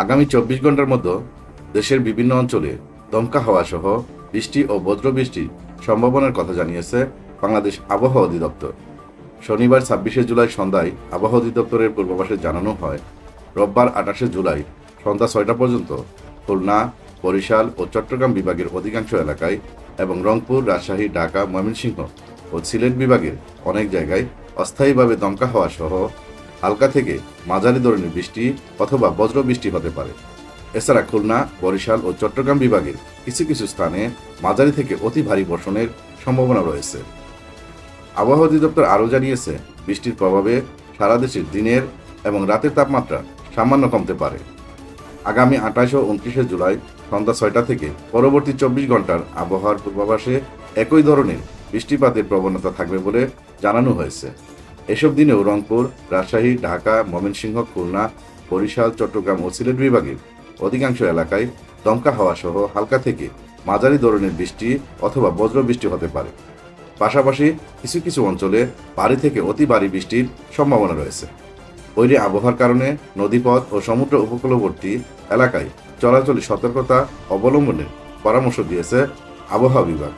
আগামী চব্বিশ ঘণ্টার মধ্যে দেশের বিভিন্ন অঞ্চলে দমকা হাওয়া সহ বৃষ্টি ও বজ্রবৃষ্টির সম্ভাবনার কথা জানিয়েছে বাংলাদেশ আবহাওয়া অধিদপ্তর। শনিবার ছাব্বিশে জুলাই সন্ধ্যায় আবহাওয়া অধিদপ্তরের পূর্বাভাসে জানানো হয়, রোববার আঠাশে জুলাই সন্ধ্যা ছয়টা পর্যন্ত খুলনা, বরিশাল ও চট্টগ্রাম বিভাগের অধিকাংশ এলাকায় এবং রংপুর, রাজশাহী, ঢাকা, ময়মনসিংহ ও সিলেট বিভাগের অনেক জায়গায় অস্থায়ীভাবে দমকা হওয়া সহ হালকা থেকে মাঝারি ধরনের বৃষ্টি অথবা বজ্র বৃষ্টি হতে পারে। এছাড়া খুলনা, বরিশাল ও চট্টগ্রাম বিভাগের কিছু কিছু স্থানে মাঝারি থেকে অতি ভারী বর্ষণের সম্ভাবনা রয়েছে। আবহাওয়া অধিদপ্তর আরও জানিয়েছে, বৃষ্টির প্রভাবে সারা দেশের দিনের এবং রাতের তাপমাত্রা সামান্য কমতে পারে। আগামী আঠাশ ও উনত্রিশে জুলাই সন্ধ্যা ছয়টা থেকে পরবর্তী চব্বিশ ঘণ্টার আবহাওয়ার পূর্বাভাসে একই ধরনের বৃষ্টিপাতের প্রবণতা থাকবে বলে জানানো হয়েছে। এসব দিনেও রংপুর, রাজশাহী, ঢাকা, ময়মনসিংহ, খুলনা, বরিশাল, চট্টগ্রাম ও সিলেট বিভাগের অধিকাংশ এলাকায় দমকা হাওয়া সহ হালকা থেকে মাঝারি ধরনের বৃষ্টি অথবা বজ্র বৃষ্টি হতে পারে। পাশাপাশি কিছু কিছু অঞ্চলে বাড়ি থেকে অতি ভারী বৃষ্টির সম্ভাবনা রয়েছে। বৈরী আবহাওয়ার কারণে নদীপথ ও সমুদ্র উপকূলবর্তী এলাকায় চলাচলে সতর্কতা অবলম্বনের পরামর্শ দিয়েছে আবহাওয়া বিভাগ।